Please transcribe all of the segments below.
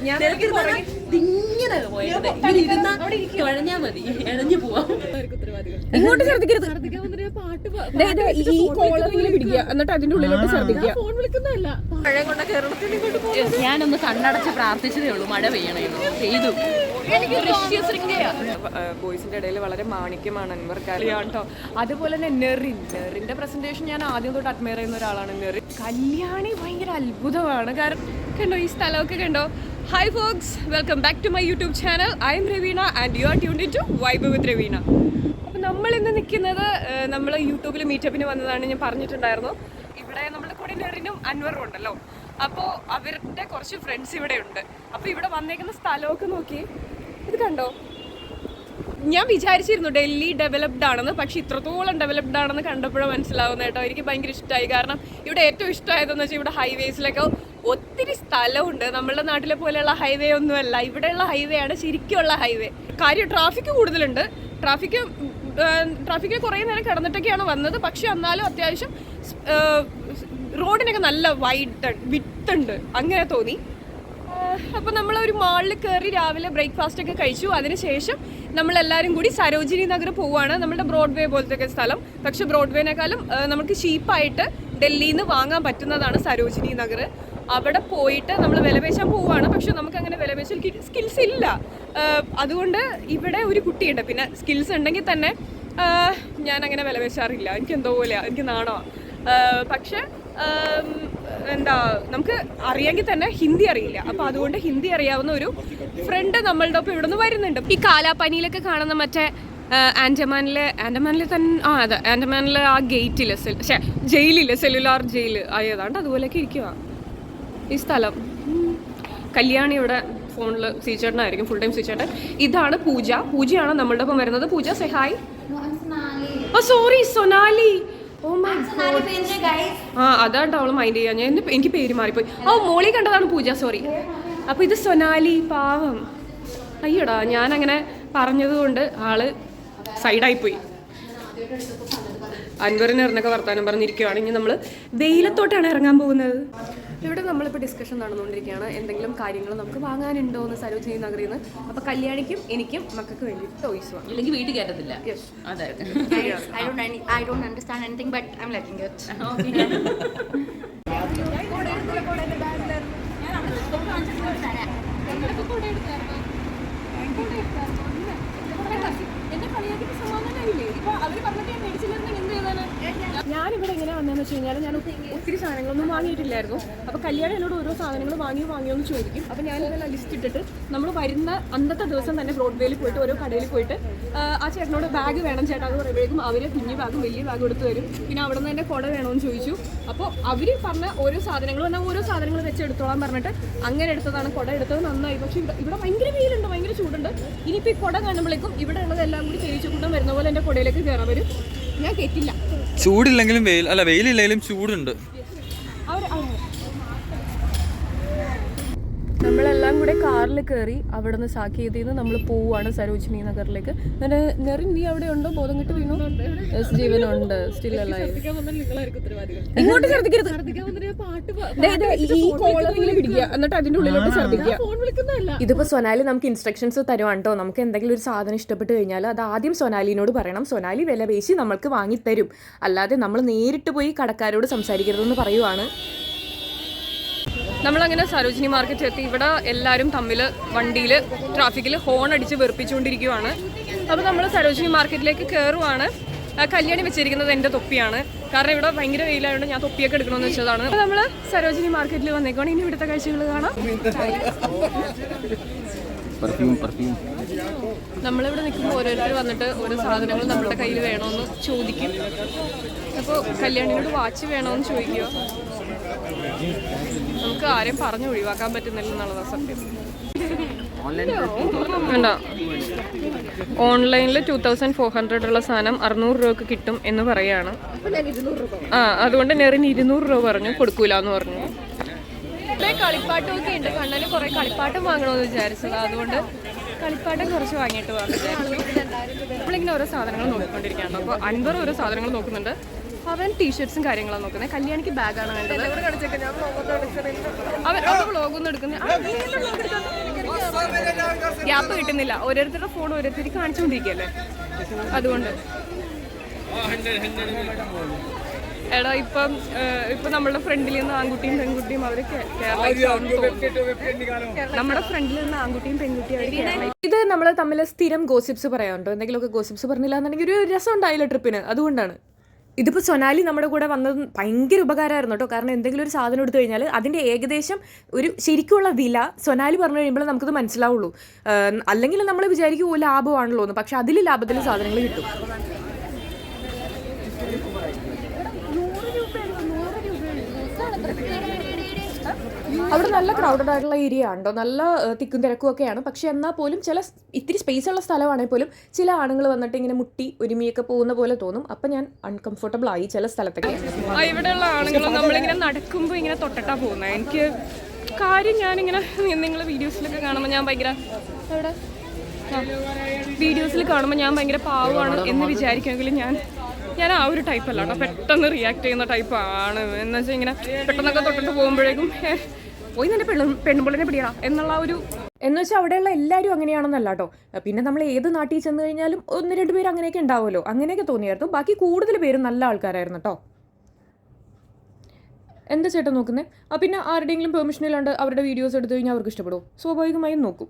ഞാൻ ഇങ്ങനെ പോയത്. ഇങ്ങനെ ഇരുന്നാ തുഴഞ്ഞാ മതി. എഴഞ്ഞു പോവാം. ഇങ്ങോട്ട് ഛർദിക്കരുത് ദേ, ദേ, ഈ- ഈ കോളറിൽ പിടിക്കുക. എന്നിട്ട് അതിന്റെ ഉള്ളിലോട്ട് ഛർദിക്കുക ഞാനൊന്ന് കണ്ണടച്ച് പ്രാർത്ഥിച്ചതേ ഉള്ളൂ. മഴ പെയ്യണേന്ന് ബോയ്സിന്റെ ഇടയിൽ വളരെ മാണിക്യമാണ് അൻവർ കല്യാൺ കേട്ടോ അതുപോലെ തന്നെ നെറിൻ. നെറിന്റെ പ്രസന്റേഷൻ ഞാൻ ആദ്യം തൊട്ട് അഡ്മയർ ചെയ്യുന്ന ഒരാളാണ് നെറിൻ. കല്യാണി ഭയങ്കര അത്ഭുതമാണ്. കാരണം കണ്ടോ ഈ സ്ഥലമൊക്കെ കണ്ടോ? Hi folks welcome back to my YouTube channel I'm Raveena and you are tune to vibe with Raveena അപ്പോൾ നമ്മൾ ഇന്ന് നിൽക്കുന്നത് നമ്മൾ യൂട്യൂബിൽ മീറ്റപ്പിന് വന്നതാണ് ഞാൻ പറഞ്ഞിട്ടുണ്ടായിരുന്നു. ഇവിടെ നമ്മുടെ കൂടെ അൻവറും ഉണ്ടല്ലോ. അപ്പോൾ അവരുടെ കുറച്ച് ഫ്രണ്ട്സ് ഇവിടെ ഉണ്ട്. അപ്പോൾ ഇവിടെ വന്നേക്കുന്ന സ്ഥലമൊക്കെ നോക്കി. ഇത് കണ്ടോ? ഞാൻ വിചാരിച്ചിരുന്നു ഡൽഹി ഡെവലപ്ഡ് ആണെന്ന് പക്ഷെ ഇത്രത്തോളം ഡെവലപ്ഡ് ആണെന്ന് കണ്ടപ്പോഴും മനസ്സിലാവുന്ന കേട്ടോ. എനിക്ക് ഭയങ്കര ഇഷ്ടമായി കാരണം ഇവിടെ ഏറ്റവും ഇഷ്ടമായതെന്ന് വെച്ചാൽ ഇവിടെ ഹൈവേസിലൊക്കെ ഒത്തിരി സ്ഥലമുണ്ട്. നമ്മളുടെ നാട്ടിലെ പോലെയുള്ള ഹൈവേ ഒന്നുമല്ല. ഇവിടെയുള്ള ഹൈവേ ആണ് ശരിക്കുള്ള ഹൈവേ കാര്യം ട്രാഫിക് കൂടുതലുണ്ട്. ട്രാഫിക് ട്രാഫിക്കിൽ കുറേ നേരം കിടന്നിട്ടൊക്കെയാണ് വന്നത്. പക്ഷേ എന്നാലും അത്യാവശ്യം റോഡിനൊക്കെ നല്ല വൈഡ് വിത്ത് ഉണ്ട്. അങ്ങനെ തോന്നി. അപ്പോൾ നമ്മൾ ഒരു മാളിൽ കയറി രാവിലെ ബ്രേക്ക്ഫാസ്റ്റ് ഒക്കെ കഴിച്ചു. അതിനുശേഷം നമ്മളെല്ലാവരും കൂടി സരോജിനി നഗർ പോവുകയാണ്. നമ്മുടെ ബ്രോഡ്വേ പോലത്തെ ഒക്കെ സ്ഥലം. പക്ഷേ ബ്രോഡ്വേനേക്കാളും നമുക്ക് ചീപ്പായിട്ട് ഡൽഹിയിൽ നിന്ന് വാങ്ങാൻ പറ്റുന്നതാണ് സരോജിനി നഗർ. അവിടെ പോയിട്ട് നമ്മൾ വിലപേശാൻ പോവുകയാണ് പക്ഷെ നമുക്ക് അങ്ങനെ വിലപേശൽ സ്കിൽസ് ഇല്ല. അതുകൊണ്ട് ഇവിടെ ഒരു കുട്ടിയുണ്ട്. പിന്നെ സ്കിൽസ് ഉണ്ടെങ്കിൽ തന്നെ ഞാൻ അങ്ങനെ വിലപേശാറില്ല എനിക്ക് എന്തോ പോലെയാണ് എനിക്ക് നാണോ? പക്ഷെ എന്താ നമുക്ക് അറിയാമെങ്കിൽ തന്നെ ഹിന്ദി അറിയില്ല. അപ്പൊ അതുകൊണ്ട് ഹിന്ദി അറിയാവുന്ന ഒരു ഫ്രണ്ട് നമ്മളുടെ ഒപ്പം ഇവിടുന്ന് വരുന്നുണ്ട്. ഈ കാലാപ്പനിയിലൊക്കെ കാണുന്ന മറ്റേ ആൻഡമാനിലെ ആൻഡമാനിലെ തന്നെ ആ അതെ ആൻഡമാനിലെ ആ ഗേറ്റിലെ പക്ഷേ ജയിലിൽ സെല്ലുലാർ ജയിൽ ആയതാണ്ട് അതുപോലെയൊക്കെ ഇരിക്കുക ഈ സ്ഥലം. കല്യാണി ഇവിടെ ഫോണിൽ സീച്ചേട്ടനായിരിക്കും ഫുൾ ടൈം സീച്ചേട്ടൻ ഇതാണ് പൂജ. പൂജയാണ് നമ്മളുടെ ഒപ്പം വരുന്നത്. Pooja Sehai oh sorry Sonali. Oh my ആ അതാണ് അവൾ മൈൻഡ് ചെയ്യാൻ ഞാൻ എനിക്ക് പേര് മാറിപ്പോയി. ഓ മോളി കണ്ടതാണ് പൂജ സോറി അപ്പൊ ഇത് സൊനാലി പാവം. അയ്യടാ ഞാൻ അങ്ങനെ പറഞ്ഞതുകൊണ്ട് ആൾ സൈഡായിപ്പോയി അൻവറിനെറിനൊക്കെ വർത്താനം പറഞ്ഞിരിക്കുകയാണെങ്കിൽ നമ്മൾ വെയിലത്തോട്ടാണ് ഇറങ്ങാൻ പോകുന്നത്. ഇവിടെ നമ്മളിപ്പോൾ ഡിസ്കഷൻ നടന്നുകൊണ്ടിരിക്കുകയാണ്. എന്തെങ്കിലും കാര്യങ്ങൾ നമുക്ക് വാങ്ങാനുണ്ടോ എന്ന് സരോജിനി നഗറിൽ നിന്ന്. അപ്പോൾ കല്യാണിക്കും എനിക്കും മക്കൾക്ക് വേണ്ടി ടോയ്സ് വാങ്ങും. ഇല്ലെങ്കിൽ വീട്ടിൽ കയറ്റത്തില്ല. യെസ് പറഞ്ഞിട്ട് ഞാൻ don't any, എന്നെ don't understand anything, our I'm letting it. ഞാനിവിടെ എങ്ങനെ വന്നതെന്ന് വെച്ച് കഴിഞ്ഞാൽ ഞാൻ ഒത്തിരി സാധനങ്ങളൊന്നും വാങ്ങിയിട്ടില്ലായിരുന്നു. അപ്പോൾ കല്യാണം എന്നോട് ഓരോ സാധനങ്ങൾ വാങ്ങി വാങ്ങിയോ എന്ന് ചോദിക്കും. ഞാൻ ഇതെല്ലാം ലിസ്റ്റ് ഇട്ടിട്ട് നമ്മൾ വരുന്ന അന്നത്തെ ദിവസം തന്നെ ബ്രോഡ്വേയിൽ പോയിട്ട് ഓരോ കടയിൽ പോയിട്ട് ആ, ആ ചേട്ടനോട് ബാഗ് വേണം ചേട്ടാ എന്ന് പറയുമ്പോഴേക്കും അവർ കുഞ്ഞു ബാഗും വലിയ ബാഗും എടുത്ത് തരും. പിന്നെ അവിടെ നിന്ന് തന്നെ കുട വേണമെന്ന് ചോദിച്ചു. അപ്പോൾ അവർ പറഞ്ഞ ഓരോ സാധനങ്ങളും എന്നാൽ ഓരോ സാധനങ്ങൾ വെച്ച് എടുത്തോളാൻ പറഞ്ഞിട്ട് അങ്ങനെ എടുത്തതാണ് കുട എടുത്തത് നന്നായി. പക്ഷേ ഇവിടെ ഇവിടെ ഭയങ്കര വെയിലുണ്ട് ഭയങ്കര ചൂടുണ്ട്. ഇനിയിപ്പോൾ ഈ കുട കാണുമ്പോഴേക്കും ഇവിടെ ഉള്ളതെല്ലാം കൂടി തേച്ചു കൂട്ടം വരുന്ന പോലെ എന്റെ കുടയിലേക്ക് കയറാൻ വരും. ഞാൻ കേട്ടില്ല ചൂടില്ലെങ്കിലും വെയിൽ അല്ല വെയിലില്ലെങ്കിലും ചൂടുണ്ട് അവർ നമ്മളെല്ലാം കൂടെ കാറിൽ കയറി അവിടെ നിന്ന് സാക്കിയതിൽ നിന്ന് നമ്മൾ പോവുകയാണ് സരോജിനി നഗറിലേക്ക്. എന്നിട്ട് നെറിൻ നീ അവിടെ ഉണ്ടോ? ബോധം കിട്ടി വീണു? എസ് ജീവനുണ്ട്. സ്റ്റിൽ ഇങ്ങോട്ട് ശ്രദ്ധിക്കരുത് ദേ, ദേ, ഈ പിടിക്കുക. എന്നിട്ട് അതിന്റെ ഉള്ളിലോട്ട് ശ്രദ്ധിക്കുക ഇതിപ്പോ സൊനാലി നമുക്ക് ഇൻസ്ട്രക്ഷൻസ് തരുവാണ് കേട്ടോ നമുക്ക് എന്തെങ്കിലും ഒരു സാധനം ഇഷ്ടപ്പെട്ട് കഴിഞ്ഞാൽ അത് ആദ്യം സൊനാലിനോട് പറയണം. സൊനാലി വില പേശി നമ്മൾക്ക് വാങ്ങിത്തരും. അല്ലാതെ നമ്മൾ നേരിട്ട് പോയി കടക്കാരോട് സംസാരിക്കരുതെന്ന് പറയുവാണ്. നമ്മളങ്ങനെ സരോജിനി മാർക്കറ്റ് എത്തി. ഇവിടെ എല്ലാവരും തമ്മിൽ വണ്ടിയിൽ ട്രാഫിക്കിൽ ഹോൺ അടിച്ച് വെറുപ്പിച്ചുകൊണ്ടിരിക്കുവാണ്. അപ്പോൾ നമ്മൾ സരോജിനി മാർക്കറ്റിലേക്ക് കയറുവാണ് കല്യാണി വെച്ചിരിക്കുന്നത് എന്റെ തൊപ്പിയാണ്. കാരണം ഇവിടെ ഭയങ്കര വെയിലായതുകൊണ്ട് ഞാൻ തൊപ്പിയൊക്കെ എടുക്കണമെന്ന് വെച്ചതാണ്. നമ്മൾ സരോജിനി മാർക്കറ്റിൽ വന്നേക്കാണ് ഇനി ഇവിടുത്തെ കാഴ്ചകൾ കാണാം. പെർഫ്യൂം പെർഫ്യൂം നമ്മളിവിടെ നിൽക്കുമ്പോൾ ഓരോരുത്തർ വന്നിട്ട് ഓരോ സാധനങ്ങൾ നമ്മുടെ കയ്യിൽ വേണമെന്ന് ചോദിക്കും. അപ്പോൾ കല്യാണിനോട് വാച്ച് വേണമെന്ന് ചോദിക്കുക നമുക്ക് ആരെയും പറഞ്ഞു ഒഴിവാക്കാൻ പറ്റുന്നില്ല എന്നുള്ളതാണ് സത്യം. വേണ്ട. ഓൺലൈനിൽ ടു തൗസൻഡ് ഫോർ ഹൺഡ്രഡ് ഉള്ള സാധനം അറുന്നൂറ് രൂപക്ക് കിട്ടും എന്ന് പറയാണ്. ആ അതുകൊണ്ട് നെറിന് ഇരുന്നൂറ് രൂപ പറഞ്ഞു. കൊടുക്കൂല എന്ന് പറഞ്ഞു. ഇവിടെ കളിപ്പാട്ടമൊക്കെ ഉണ്ട്. കണ്ണന് കുറെ കളിപ്പാട്ടം വാങ്ങണമെന്ന് വിചാരിച്ചത്. അതുകൊണ്ട് കളിപ്പാട്ടം കുറച്ച് വാങ്ങിയിട്ട് വിചാരിച്ചു നമ്മളിങ്ങനെ ഓരോ സാധനങ്ങൾ നോക്കിക്കൊണ്ടിരിക്കുകയാണ് അപ്പോൾ അൻപർ ഓരോ സാധനങ്ങൾ നോക്കുന്നുണ്ട്. അവൻ ടീഷർട്സും കാര്യങ്ങളാണ് നോക്കുന്നത്. കല്യാണിക്ക് ബാഗാണ് വേണ്ടത്. അവൻ അവൻ വ്ളോഗൊന്നും എടുക്കുന്നത് ഗ്യാപ്പ് കിട്ടുന്നില്ല. ഓരോരുത്തരുടെ ഫോൺ ഓരോരുത്തർ കാണിച്ചുകൊണ്ടിരിക്കുകയല്ലേ അതുകൊണ്ട്. എടാ ഇപ്പം ഇപ്പൊ നമ്മുടെ ഫ്രണ്ടിൽ നിന്ന് ആൺകുട്ടിയും പെൺകുട്ടിയും അവർ നമ്മുടെ ഫ്രണ്ടിൽ നിന്ന് ആൺകുട്ടിയും പെൺകുട്ടിയും ഇത് നമ്മൾ തമ്മിൽ സ്ഥിരം ഗോസിപ്സ് പറയാറുണ്ടോ? എന്തെങ്കിലുമൊക്കെ ഗോസിപ്സ് പറഞ്ഞില്ല എന്നുണ്ടെങ്കിൽ ഒരു രസം ഉണ്ടായില്ല ട്രിപ്പിന് അതുകൊണ്ടാണ്. ഇതിപ്പോൾ സൊനാലി നമ്മുടെ കൂടെ വന്നത് ഭയങ്കര ഉപകാരമായിരുന്നു കേട്ടോ. കാരണം എന്തെങ്കിലും ഒരു സാധനം എടുത്തു കഴിഞ്ഞാൽ അതിന്റെ ഏകദേശം ഒരു ശരിക്കുള്ള വില സൊനാലി പറഞ്ഞു കഴിയുമ്പോൾ നമുക്കത് മനസ്സിലാവുള്ളൂ. അല്ലെങ്കിൽ നമ്മൾ വിചാരിക്കും ഓ ലാഭമാണല്ലോ എന്ന് പക്ഷെ അതിൽ ലാഭത്തിൽ സാധനങ്ങൾ കിട്ടും. അവിടെ നല്ല ക്രൗഡഡ് ആയിട്ടുള്ള ഏരിയ ഉണ്ടോ നല്ല തിക്കും തിരക്കും ഒക്കെയാണ്. പക്ഷെ എന്നാൽ പോലും ചില ഇത്തിരി സ്പേസ് ഉള്ള സ്ഥലമാണെങ്കിൽ പോലും ചില ആണുങ്ങൾ വന്നിട്ട് ഇങ്ങനെ മുട്ടി ഒരുമിയൊക്കെ പോകുന്ന പോലെ തോന്നും. അപ്പം ഞാൻ അൺകംഫർട്ടബിൾ ആയി ചില സ്ഥലത്തൊക്കെ. ഇവിടെയുള്ള ആണുങ്ങൾ നമ്മളിങ്ങനെ നടക്കുമ്പോൾ ഇങ്ങനെ തൊട്ടിട്ടാ പോകുന്നത് എനിക്ക് കാര്യം ഞാനിങ്ങനെ നിങ്ങൾ വീഡിയോസിലൊക്കെ കാണുമ്പോൾ ഞാൻ ഭയങ്കര അവിടെ വീഡിയോസിൽ കാണുമ്പോൾ ഞാൻ ഭയങ്കര പാവമാണ് എന്ന് വിചാരിക്കുമെങ്കിലും ഞാൻ ഞാൻ ആ ഒരു ടൈപ്പ് അല്ല പെട്ടെന്ന് റിയാക്ട് ചെയ്യുന്ന ടൈപ്പാണ് എന്ന് വെച്ചാൽ ഇങ്ങനെ പെട്ടെന്നൊക്കെ തൊട്ടിട്ട് പോകുമ്പോഴേക്കും "ഏ, പോയി നിന്റെ പെണ്ണു പെണ്ണുപിള്ളിനെ പിടിയടാ എന്നുള്ള ഒരു എന്ന് വെച്ചാൽ അവിടെയുള്ള എല്ലാവരും അങ്ങനെയാണെന്നല്ല കേട്ടോ പിന്നെ നമ്മൾ ഏത് നാട്ടിൽ ചെന്ന് കഴിഞ്ഞാലും ഒന്ന് രണ്ട് പേര് അങ്ങനെയൊക്കെ ഉണ്ടാവുമല്ലോ. അങ്ങനെയൊക്കെ തോന്നിയായിരുന്നു. ബാക്കി കൂടുതൽ പേരും നല്ല ആൾക്കാരായിരുന്നു കേട്ടോ എന്താ ചേട്ടൻ നോക്കുന്നത് ആ പിന്നെ ആരുടെയെങ്കിലും പെർമിഷൻ ഇല്ലാണ്ട് അവരുടെ വീഡിയോസ് എടുത്തു കഴിഞ്ഞാൽ അവർക്ക് ഇഷ്ടപ്പെടും സ്വാഭാവികമായും നോക്കും.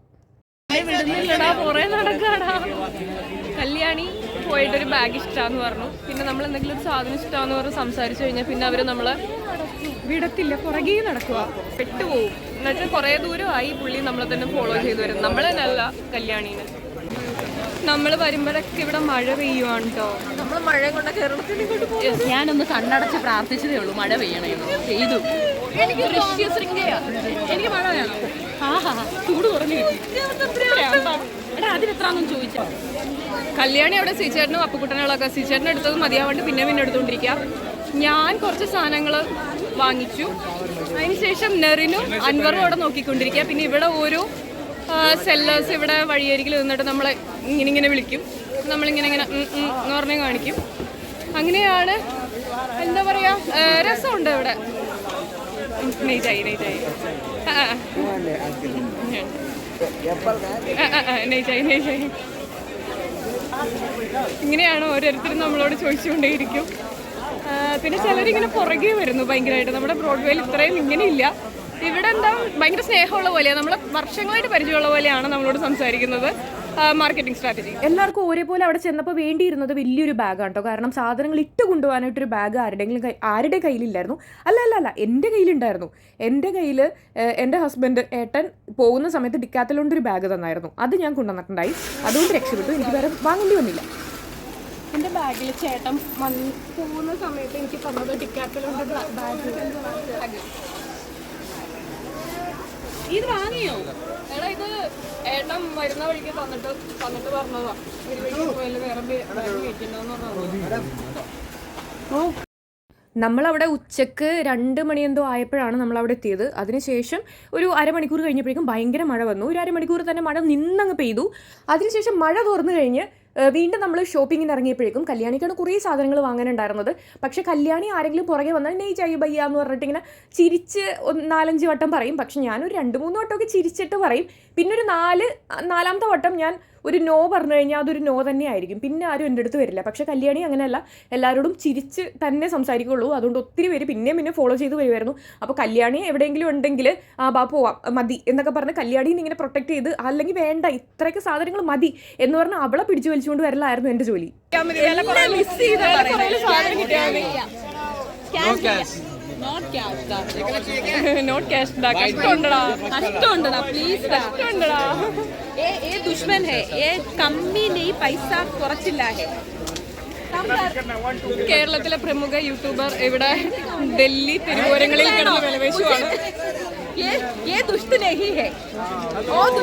വിടുന്നില്ലടാ നടക്കാടാ കല്യാണി. പോയിട്ടൊരു ബാഗ് ഇഷ്ടമാന്ന് പറഞ്ഞു. പിന്നെ നമ്മൾ എന്തെങ്കിലും ഒരു സാധനം ഇഷ്ടമാന്ന് പറഞ്ഞ് സംസാരിച്ചു കഴിഞ്ഞാൽ പിന്നെ അവർ നമ്മളെ വിടത്തില്ല പുറകെ നടക്കുക പെട്ടുപോകും എന്നിട്ട് കുറേ ദൂരമായി പുള്ളി നമ്മളെ തന്നെ ഫോളോ ചെയ്തു വരും നമ്മൾ തന്നെയല്ല കല്യാണീനെ. നമ്മൾ വരുമ്പോഴൊക്കെ ഇവിടെ മഴ പെയ്യുവാണ് കേട്ടോ നമ്മൾ മഴ കൊണ്ട് കേരളത്തിൽ ഞാനൊന്ന് കണ്ണടച്ച് പ്രാർത്ഥിച്ചതേ ഉള്ളൂ. മഴ പെയ്യണേ ചെയ്തു. എനിക്ക്. എനിക്ക് മഴ വേണം. ആഹാ ചൂട് കുറഞ്ഞു കിട്ടി. എടാ അതിനെത്രാന്നും ചോദിച്ചാ? കല്യാണി അവിടെ സീച്ചേട്ടനും അപ്പുക്കുട്ടനുകളൊക്കെ സീച്ചേട്ടൻ എടുത്തത് മതിയാവാണ്ട് പിന്നെ പിന്നെ എടുത്തുകൊണ്ടിരിക്കുക ഞാൻ കുറച്ച് സാധനങ്ങൾ വാങ്ങിച്ചു. അതിനുശേഷം നെറിനും അൻവറും അവിടെ നോക്കിക്കൊണ്ടിരിക്കുക പിന്നെ ഇവിടെ ഓരോ സെല്ലേഴ്സ് ഇവിടെ വഴിയരികിൽ നിന്നിട്ട് നമ്മളെ ഇങ്ങനെ ഇങ്ങനെ വിളിക്കും. നമ്മളിങ്ങനെ ഇങ്ങനെ എന്ന് പറഞ്ഞ് കാണിക്കും. അങ്ങനെയാണ് എന്താ പറയുക രസമുണ്ട് ഇവിടെ നെയ്റ്റായി നെയ്റ്റായി ആ ഇങ്ങനെയാണ് ഓരോരുത്തരും നമ്മളോട് ചോദിച്ചുകൊണ്ടേയിരിക്കും. പിന്നെ ചിലരിങ്ങനെ പുറകെ വരുന്നു ഭയങ്കരമായിട്ട്. നമ്മുടെ ബ്രോഡ്വേയിൽ ഇത്രയും ഇങ്ങനെ ഇല്ല ഇവിടെ എന്താ ഭയങ്കര സ്നേഹമുള്ള പോലെയാണ് നമ്മൾ വർഷങ്ങളായിട്ട് പരിചയമുള്ള പോലെയാണ് നമ്മളോട് സംസാരിക്കുന്നത്. മാർക്കറ്റിംഗ് സ്ട്രാറ്റജി എല്ലാവർക്കും ഒരേപോലെ അവിടെ ചെന്നപ്പോൾ വേണ്ടിയിരുന്നത് വലിയൊരു ബാഗാണ് കേട്ടോ കാരണം സാധനങ്ങൾ ഇട്ട് കൊണ്ടുപോകാനായിട്ടൊരു ബാഗ് ആരുടെങ്കിലും കൈ ആരുടെ കയ്യിലില്ലായിരുന്നു. അല്ല അല്ല അല്ല എന്റെ കയ്യിലുണ്ടായിരുന്നു. എന്റെ കയ്യിൽ എന്റെ ഹസ്ബൻഡ് ഏട്ടൻ പോകുന്ന സമയത്ത് ഡിക്കാത്തലോണ്ട് ഒരു ബാഗ് തന്നായിരുന്നു. അത് ഞാൻ കൊണ്ടുവന്നിട്ടുണ്ടായി. അതുകൊണ്ട് രക്ഷപ്പെട്ടു. എനിക്ക് വേറെ വാങ്ങേണ്ടി വന്നില്ല. എന്റെ ബാഗിൽ ചേട്ടൻ വന്ന് പോകുന്ന സമയത്ത് എനിക്ക് തന്നത് ഡിക്കാത്തലോണ്ട് ബാഗ് ഇത് വാങ്ങിയോ? ഏട്ടൻ വരുന്ന വഴിക്ക് തന്നിട്ട് തന്നിട്ട് പറഞ്ഞതാ. വേറെ നമ്മളവിടെ ഉച്ചയ്ക്ക് രണ്ട് മണി എന്തോ ആയപ്പോഴാണ് നമ്മളവിടെ എത്തിയത്. അതിനുശേഷം ഒരു അരമണിക്കൂർ കഴിഞ്ഞപ്പോഴേക്കും ഭയങ്കര മഴ വന്നു. ഒരു അരമണിക്കൂർ തന്നെ മഴ നിന്നങ്ങ് പെയ്തു. അതിനുശേഷം മഴ തുറന്നു കഴിഞ്ഞ് വീണ്ടും നമ്മൾ ഷോപ്പിങ്ങിന് ഇറങ്ങിയപ്പോഴേക്കും കല്യാണിക്കാണ് കുറേ സാധനങ്ങൾ വാങ്ങാനുണ്ടായിരുന്നത്. പക്ഷേ കല്യാണി ആരെങ്കിലും പുറകെ വന്നാൽ നെയ് ചായ ബയ്യ എന്ന് പറഞ്ഞിട്ട് ഇങ്ങനെ ചിരിച്ച് നാലഞ്ച് വട്ടം പറയും. പക്ഷെ ഞാനൊരു രണ്ട് മൂന്ന് വട്ടമൊക്കെ ചിരിച്ചിട്ട് പറയും. പിന്നെ ഒരു നാല് നാലാമത്തെ വട്ടം ഞാൻ ഒരു നോ പറഞ്ഞു കഴിഞ്ഞാൽ അതൊരു നോ തന്നെ ആയിരിക്കും പിന്നെ ആരും എന്റെ അടുത്ത് വരില്ല. പക്ഷെ കല്യാണി അങ്ങനെയല്ല. എല്ലാവരോടും ചിരിച്ച് തന്നെ സംസാരിക്കുള്ളൂ. അതുകൊണ്ട് ഒത്തിരി പേര് പിന്നെയും പിന്നെ ഫോളോ ചെയ്ത് വരുമായിരുന്നു. അപ്പോൾ കല്യാണി എവിടെയെങ്കിലും ഉണ്ടെങ്കിൽ ആ ബാ പോവാം. മതി. എന്നൊക്കെ പറഞ്ഞ് കല്യാണിനെ ഇങ്ങനെ പ്രൊട്ടക്ട് ചെയ്ത് അല്ലെങ്കിൽ വേണ്ട. ഇത്രയൊക്കെ സാധനങ്ങൾ മതി. എന്ന് പറഞ്ഞാൽ അവളെ പിടിച്ചു വലിച്ചുകൊണ്ട് വരലായിരുന്നു എന്റെ ജോലി. നോട്ട് ക്യാഷ് കഷ്ടമുണ്ടടാ കഷ്ടമുണ്ടടാ പ്ലീസ് കഷ്ടമുണ്ടടാ ഏ ദുഷ്മൻ ഹേ ഏ കമ്മി നെയ് പൈസ കുറച്ചില്ല ഹേ. കേരളത്തിലെ പ്രമുഖ യൂട്യൂബർ ഇവിടെ ഡൽഹി തിരുവോരങ്ങളിൽ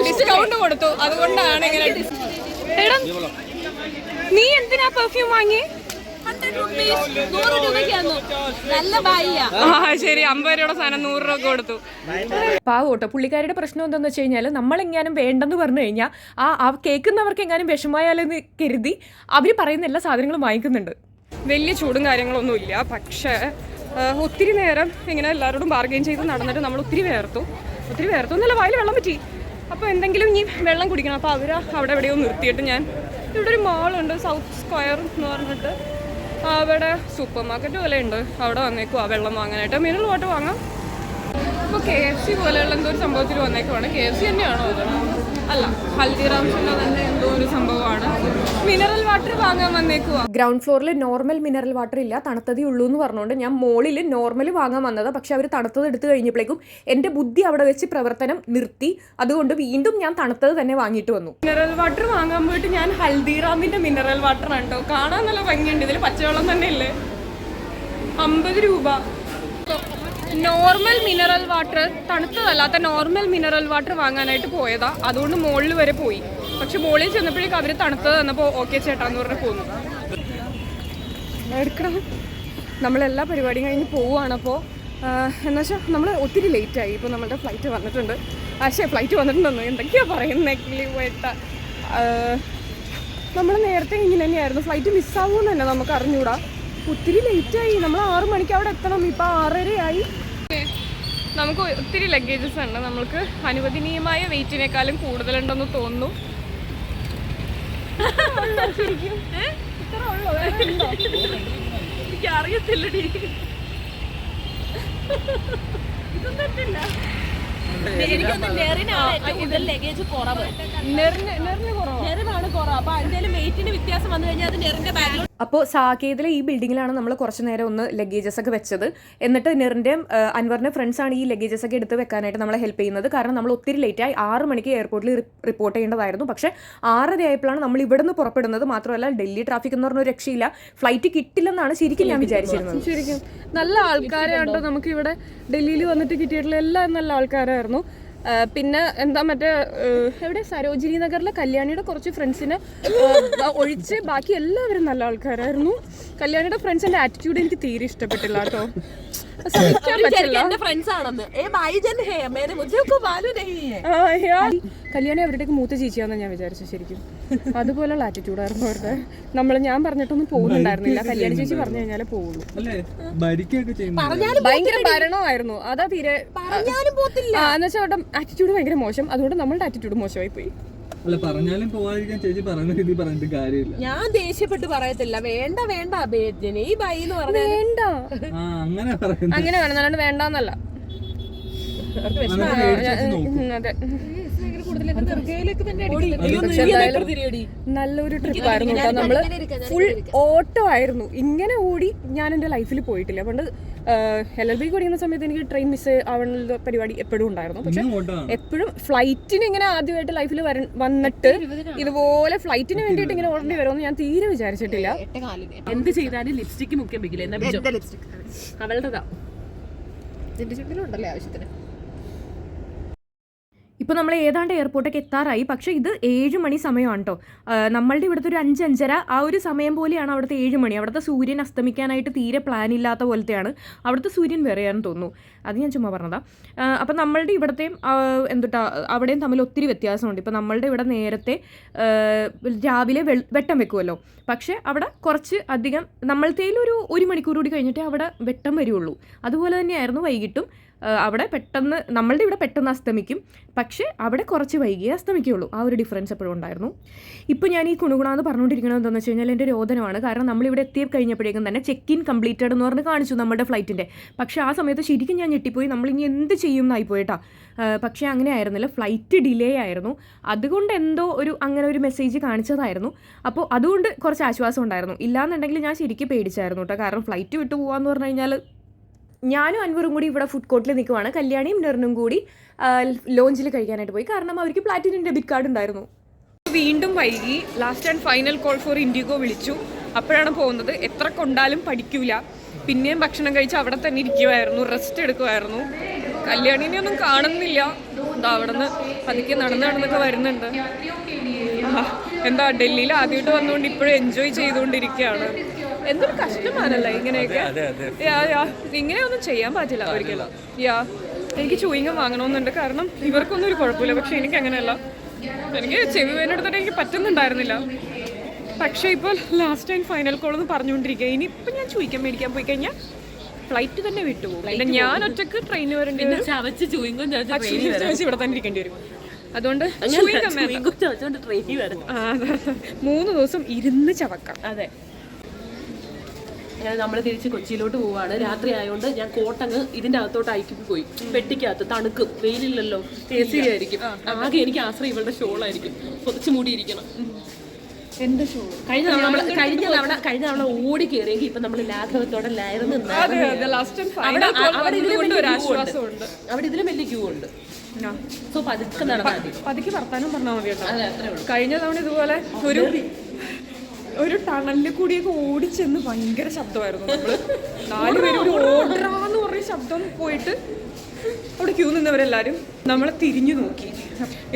ഡിസ്കൗണ്ട് കൊടുത്തു. അതുകൊണ്ടാണ് ഇങ്ങനെ നീ എന്തിനാ പെർഫ്യൂം വാങ്ങി ശരി. അമ്പത് രൂപയുടെ സാധനം നൂറ് രൂപ കൊടുത്തു. പാവോട്ടോ പുള്ളിക്കാരുടെ പ്രശ്നം എന്താണെന്ന് വെച്ച് കഴിഞ്ഞാൽ നമ്മളെങ്ങാനും വേണ്ടെന്ന് പറഞ്ഞു കഴിഞ്ഞാൽ ആ ആ കേൾക്കുന്നവർക്ക് എങ്ങാനും വിഷമായാലെന്ന് കരുതി അവർ പറയുന്ന എല്ലാ സാധനങ്ങളും വാങ്ങിക്കുന്നുണ്ട്. വലിയ ചൂടും കാര്യങ്ങളൊന്നും ഇല്ല. പക്ഷേ ഒത്തിരി നേരം ഇങ്ങനെ എല്ലാവരോടും ബാർഗെയിൻ ചെയ്ത് നടന്നിട്ട് നമ്മൾ ഒത്തിരി വേർത്തു. ഒത്തിരി വേർത്തു എന്നല്ല വായിൽ വെള്ളം പറ്റി. അപ്പോൾ എന്തെങ്കിലും ഇനി വെള്ളം കുടിക്കണം. അപ്പോൾ അവർ അവിടെ എവിടെയോ നിർത്തിയിട്ട് ഞാൻ ഇവിടെ ഒരു മാളുണ്ട് സൗത്ത് സ്ക്വയർ എന്ന് പറഞ്ഞിട്ട്. അവിടെ സൂപ്പർ മാർക്കറ്റ് പോലെ ഉണ്ട്. അവിടെ വന്നേക്കുക വെള്ളം വാങ്ങാനായിട്ട്. മിനറൽ വാട്ടർ വാങ്ങാം. അപ്പോൾ കെ എഫ് സി പോലെയുള്ള എന്തോ ഒരു സംഭവത്തിൽ വന്നേക്കുവാണ്. കെ എഫ് സി തന്നെയാണോ അല്ല ഹൽദിറാംസിന്റെ തന്നെ എന്തോ ഒരു സംഭവമാണ് മിനറൽ വാട്ടർ വാങ്ങാൻ വന്നേക്കുവാ. ഗ്രൗണ്ട് ഫ്ലോറിൽ നോർമൽ മിനറൽ വാട്ടർ ഇല്ല തണുത്തതേ ഉള്ളൂ എന്ന് പറഞ്ഞുകൊണ്ട് ഞാൻ മോളിൽ നോർമൽ വാങ്ങാൻ വന്നത്. പക്ഷെ അവർ തണുത്തത് എടുത്തു കഴിഞ്ഞപ്പോഴേക്കും എന്റെ ബുദ്ധി അവിടെ വെച്ച് പ്രവർത്തനം നിർത്തി. അതുകൊണ്ട് വീണ്ടും ഞാൻ തണുത്തത് തന്നെ വാങ്ങിയിട്ട് വന്നു. മിനറൽ വാട്ടർ വാങ്ങാൻ പോയിട്ട് ഞാൻ ഹൽദിറാമിന്റെ മിനറൽ വാട്ടർ ആണ് കേട്ടോ കാണാൻ നല്ല ഭംഗിയുണ്ട്. ഇതിൽ പച്ചവെള്ളം തന്നെ ഇല്ലേ? അമ്പത് രൂപ. നോർമൽ മിനറൽ വാട്ടർ തണുത്തതല്ലാത്ത നോർമൽ മിനറൽ വാട്ടർ വാങ്ങാനായിട്ട് പോയതാ. അതുകൊണ്ട് മുകളിൽ വരെ പോയി. പക്ഷെ മുകളിൽ ചെന്നപ്പോഴേക്കും അവർ തണുത്തത് തന്നപ്പോൾ ഓക്കെ ചേട്ടാന്ന് പറഞ്ഞ് പോന്നു. എടുക്കണം നമ്മളെല്ലാ പരിപാടിയും കഴിഞ്ഞ് പോവുകയാണപ്പോൾ എന്നുവെച്ചാൽ നമ്മൾ ഒത്തിരി ലേറ്റായി ഇപ്പോൾ നമ്മളുടെ ഫ്ലൈറ്റ് വന്നിട്ടുണ്ട്. പക്ഷേ ഫ്ലൈറ്റ് വന്നിട്ടുണ്ടെന്ന്? എന്തൊക്കെയാണ് പറയുന്നത് പോയിട്ട നമ്മൾ നേരത്തെ ഇങ്ങനെ തന്നെയായിരുന്നു. ഫ്ലൈറ്റ് മിസ്സാവുമെന്ന് തന്നെ നമുക്ക് അറിഞ്ഞൂടാ. ഒത്തിരി ലേറ്റായി നമ്മൾ ആറു മണിക്ക് അവിടെ എത്തണം. ഇപ്പം ആറരയായി നമുക്ക് ഒത്തിരി ലഗേജസ് ഉണ്ട്. നമ്മൾക്ക് അനുവദനീയമായ വെയിറ്റിനേക്കാളും കൂടുതലുണ്ടെന്ന് തോന്നുന്നു ശരിക്കും ഇത്ര ഉള്ളോ വേറെ ഉണ്ടോ? എനിക്ക് അറിയത്തില്ലടി ഇതൊന്നും പറ്റില്ല എനിക്കൊന്ന് നെറിനാണ് ഏറ്റവും കൂടുതൽ ലഗേജ് കുറവ് നെറിന് നെറിന് കുറവാ. നെറിനാണ് കുറവ് അപ്പൊ അതിന്റെ വെയിറ്റിന് വ്യത്യാസം വന്നു കഴിഞ്ഞാൽ അത് നെറിന്റെ ബാഗിൽ അപ്പോൾ സാക്കേതിലെ ഈ ബിൽഡിങ്ങിലാണ് നമ്മൾ കുറച്ച് നേരം ഒന്ന് ലഗേജസ് ഒക്കെ വെച്ചത്. എന്നിട്ട് നെറിന്റെയും അൻവറിന്റെ ആണ് ഈ ലഗേജസ് ഒക്കെ എടുത്ത് വെക്കാനായിട്ട് നമ്മളെ ഹെൽപ്പ് ചെയ്യുന്നത്. കാരണം നമ്മൾ ഒത്തിരി ലേറ്റ് ആയി ആറ് മണിക്ക് എയർപോർട്ടിൽ റിപ്പോർട്ട് ചെയ്യേണ്ടതായിരുന്നു. പക്ഷേ ആറര ആയപ്പോഴാണ് നമ്മൾ ഇവിടെ നിന്ന് പുറപ്പെടുന്നത്. മാത്രമല്ല ഡൽഹി ട്രാഫിക് എന്ന് പറഞ്ഞ ഒരു രക്ഷയില്ല. ഫ്ലൈറ്റ് കിട്ടില്ലെന്നാണ് ശരിക്കും ഞാൻ വിചാരിച്ചിരുന്നത്. ശരിക്കും. നല്ല ഉണ്ടോ നമുക്ക് ഇവിടെ ഡൽഹിയിൽ വന്നിട്ട് കിട്ടിയിട്ടുള്ള എല്ലാം നല്ല ആൾക്കാരായിരുന്നു. പിന്നെ എന്താ മറ്റേ എവിടെ? സരോജിനി നഗറിലെ കല്യാണിയുടെ കുറച്ച് ഫ്രണ്ട്സിനെ ഒഴിച്ച് ബാക്കി എല്ലാവരും നല്ല ആൾക്കാരായിരുന്നു. കല്യാണിയുടെ ഫ്രണ്ട്സിന്റെ ആറ്റിറ്റ്യൂഡ് എനിക്ക് തീരെ ഇഷ്ടപ്പെട്ടില്ല കേട്ടോ. സഹിക്കാൻ പറ്റില്ല. ഫ്രണ്ട്സ് ആണെന്ന്. കല്യാണി അവരുടെയൊക്കെ മൂത്ത ചേച്ചിയാണെന്ന് ഞാൻ വിചാരിച്ചു ശരിക്കും. അതുപോലുള്ള ആറ്റിറ്റ്യൂഡായിരുന്നു അവരുടെ. നമ്മൾ ഞാൻ പറഞ്ഞിട്ടൊന്നും പോകുന്നുണ്ടായിരുന്നില്ല. കല്യാണി ചേച്ചി പറഞ്ഞു കഴിഞ്ഞാലേ പോവുള്ളൂ ഭയങ്കര ഭരണമായിരുന്നു. അതാ തീരെ എന്നുവെച്ചാൽ അവരുടെ ആറ്റിറ്റ്യൂഡ് ഭയങ്കര മോശം. അതുകൊണ്ട് നമ്മളുടെ ആറ്റിറ്റ്യൂഡ് മോശമായി പോയി. അല്ല പറഞ്ഞാലും പോവാതിരിക്കാൻ ചേച്ചി പറഞ്ഞ രീതി പറഞ്ഞിട്ട് കാര്യമില്ല. ഞാൻ ദേഷ്യപ്പെട്ട് പറയത്തില്ല. വേണ്ട വേണ്ട അഭയത്തിന് ഈ ബൈ എന്ന് പറഞ്ഞ വേണ്ട. അങ്ങനെ അങ്ങനെ വേണം. വേണ്ടെന്നല്ല. അതെ. നല്ലൊരു ട്രിപ്പ് ആയിരുന്നു കേട്ടോ. നമ്മൾ ഫുൾ ഓട്ടോ ആയിരുന്നു. ഇങ്ങനെ ഓടി ഞാൻ എന്റെ ലൈഫിൽ പോയിട്ടില്ല. പണ്ട് എൽ എൽ ബി പഠിക്കുന്ന സമയത്ത് എനിക്ക് ട്രെയിൻ മിസ് ആവുന്ന പരിപാടി എപ്പോഴും ഉണ്ടായിരുന്നു. പക്ഷെ എപ്പോഴും ഫ്ലൈറ്റിന് ഇങ്ങനെ ആദ്യമായിട്ട് ലൈഫിൽ വന്നിട്ട് ഇതുപോലെ ഫ്ലൈറ്റിന് വേണ്ടിയിട്ട് ഇങ്ങനെ ഓടേണ്ടി വരുമെന്ന് ഞാൻ തീരെ വിചാരിച്ചിട്ടില്ല. എന്ത് ചെയ്താലും ലിപ്സ്റ്റിക്ക് മുഖ്യം വെക്കില്ല പിടിച്ചോ. അവളുടെതാ. നിന്റെ ചുണ്ടിലുണ്ടല്ലേ ആവശ്യത്തിന്? ഇപ്പോൾ നമ്മൾ ഏതാണ്ട് എയർപോർട്ടൊക്കെ എത്താറായി. പക്ഷേ ഇത് ഏഴ് മണി സമയമാണ് കേട്ടോ നമ്മളുടെ ഇവിടുത്തെ ഒരു അഞ്ചഞ്ചര ആ ഒരു സമയം പോലെയാണ് അവിടുത്തെ ഏഴ് മണി. അവിടുത്തെ സൂര്യൻ അസ്തമിക്കാനായിട്ട് തീരെ പ്ലാൻ ഇല്ലാത്ത പോലത്തെയാണ്. അവിടുത്തെ സൂര്യൻ വേറെയാണെന്ന് തോന്നുന്നു. അത് ഞാൻ ചുമ്മാ പറഞ്ഞതാ. അപ്പം നമ്മളുടെ ഇവിടത്തെയും എന്തുട്ടാ അവിടെയും തമ്മിൽ ഒത്തിരി വ്യത്യാസമുണ്ട്. ഇപ്പോൾ നമ്മളുടെ ഇവിടെ നേരത്തെ രാവിലെ വെട്ടം വെക്കുമല്ലോ പക്ഷേ അവിടെ കുറച്ച് അധികം നമ്മളത്തേലൊരു ഒരു മണിക്കൂർ കൂടി കഴിഞ്ഞിട്ടേ അവിടെ വെട്ടം വരുള്ളൂ. അതുപോലെ തന്നെയായിരുന്നു വൈകിട്ടും. അവിടെ പെട്ടെന്ന് നമ്മളുടെ ഇവിടെ പെട്ടെന്ന് അസ്തമിക്കും. പക്ഷേ അവിടെ കുറച്ച് വൈകിയേ അസ്തമിക്കുകയുള്ളൂ ആ ഒരു ഡിഫറൻസ് എപ്പോഴും ഉണ്ടായിരുന്നു. ഇപ്പോൾ ഞാൻ ഈ കുണുകുണാന്ന് പറഞ്ഞുകൊണ്ടിരിക്കുന്നത് എന്താണെന്ന് വെച്ച് കഴിഞ്ഞാൽ എന്റെ രോദനമാണ്. കാരണം നമ്മളിവിടെ എത്തി കഴിഞ്ഞപ്പോഴേക്കും തന്നെ ചെക്ക് ഇൻ കംപ്ലീറ്റഡ് എന്ന് പറഞ്ഞ് കാണിച്ചു നമ്മുടെ ഫ്ലൈറ്റിന്റെ പക്ഷേ ആ സമയത്ത് ശരിക്കും ഞാൻ ഞെട്ടിപ്പോയി. നമ്മളിനി എന്ത് ചെയ്യും എന്നായി പോയിട്ടാ പക്ഷേ അങ്ങനെ ആയിരുന്നില്ല. ഫ്ലൈറ്റ് ഡിലേ ആയിരുന്നു. അതുകൊണ്ട് എന്തോ ഒരു അങ്ങനെ ഒരു മെസ്സേജ് കാണിച്ചതായിരുന്നു. അപ്പോൾ അതുകൊണ്ട് കുറച്ച് ആശ്വാസം ഉണ്ടായിരുന്നു. ഇല്ലാന്നുണ്ടെങ്കിൽ ഞാൻ ശരിക്കും പേടിച്ചായിരുന്നു കേട്ടോ. കാരണം ഫ്ലൈറ്റ് വിട്ടു പോകാമെന്ന് പറഞ്ഞു കഴിഞ്ഞാൽ ഞാനും അൻവറും കൂടി ഇവിടെ ഫുഡ് കോർട്ടിൽ നിൽക്കുവാണ് കല്യാണിയും നെറിനും കൂടി ലോഞ്ചിൽ കഴിക്കാനായിട്ട് പോയി. കാരണം അവർക്ക് പ്ലാറ്റിനം ഡെബിറ്റ് കാർഡ് ഉണ്ടായിരുന്നു. വീണ്ടും വൈകി. Last and final call for IndiGo വിളിച്ചു. അപ്പോഴാണ് പോകുന്നത്. എത്ര കൊണ്ടാലും പഠിക്കൂല. പിന്നെയും ഭക്ഷണം കഴിച്ച് അവിടെ തന്നെ ഇരിക്കുമായിരുന്നു റെസ്റ്റ് എടുക്കുമായിരുന്നു കല്യാണിനെ ഒന്നും കാണുന്നില്ല. എന്താ അവിടെ നിന്ന് പതുക്കെ നടന്ന് നടന്നൊക്കെ വരുന്നുണ്ട്. എന്താ ഡൽഹിയിൽ ആദ്യമായിട്ട് വന്നുകൊണ്ട് ഇപ്പോഴും എൻജോയ് ചെയ്തുകൊണ്ടിരിക്കുകയാണ്. എന്തൊരു കഷ്ടമാണല്ലേ ഇങ്ങനെയൊക്കെ? യാ, യാ. ഇങ്ങനെയൊന്നും ചെയ്യാൻ പറ്റില്ല ഒരിക്കലും. യാ. എനിക്ക് ചൂയിങ്ങം വാങ്ങണമെന്നുണ്ട് കാരണം ഇവർക്കൊന്നും ഒരു കുഴപ്പമില്ല. പക്ഷെ എനിക്ക് അങ്ങനെയല്ല. എനിക്ക് ചെവി വേനെടുത്തിട്ട് എനിക്ക് പറ്റുന്നുണ്ടായിരുന്നില്ല. പക്ഷേ ഇപ്പോൾ ലാസ്റ്റ് ടൈം ഫൈനൽ കോൾ എന്ന് പറഞ്ഞുകൊണ്ടിരിക്കുക ഇനിയിപ്പോൾ ഞാൻ ചോദിക്കാൻ മേടിക്കാൻ പോയി കഴിഞ്ഞാൽ ഫ്ലൈറ്റ് തന്നെ വിട്ടുപോകും. പിന്നെ ഞാൻ ഒറ്റയ്ക്ക് വരേണ്ടി ട്രെയിനിൽ ചുവച്ച് ഇവിടെ തന്നെ ഇരിക്കേണ്ടി വരും. അതുകൊണ്ട്. മൂന്ന് ദിവസം ഇരുന്ന് ചവക്കാം. അതെ. നമ്മൾ തിരിച്ച് കൊച്ചിയിലോട്ട് പോവാണ്. രാത്രി ആയതുകൊണ്ട് ഞാൻ കോട്ടങ്ങ് ഇതിന്റെ അകത്തോട്ട് അയക്കി പോയി. പെട്ടിക്കകത്ത് തണുക്കും വെയിലില്ലല്ലോ എ സി ആയിരിക്കും. ആകെ എനിക്ക് ആശ്രയം ഇവളുടെ ഷോളായിരിക്കും. പൊതിച്ചു മൂടിയിരിക്കണം എന്റെ ഷോ കഴിഞ്ഞ തവണ കഴിഞ്ഞ തവണ കഴിഞ്ഞ തവണ ഓടി കയറിയെങ്കിൽ ഇപ്പൊ നമ്മൾ ലാഘവത്തോടെ ലയർന്ന് അവിടെ ഇതിലും വലിയ ക്യൂ ഉണ്ട്. സോ പതുക്കെ നടന്നാൽ പതുക്കെ വർത്താനം പറഞ്ഞാൽ മതി കേട്ടോ കഴിഞ്ഞ തവണ ഇതുപോലെ ഒരു ഒരു ടണലിൽ കൂടിയൊക്കെ ഓടിച്ചെന്ന് ഭയങ്കര ശബ്ദമായിരുന്നു നമ്മൾ. നാലുപേരും ഒരു ഓർഡറാന്ന് പറഞ്ഞ ശബ്ദം പോയിട്ട് അവിടെ ക്യൂ നിന്നവരെല്ലാരും നമ്മളെ തിരിഞ്ഞു നോക്കി.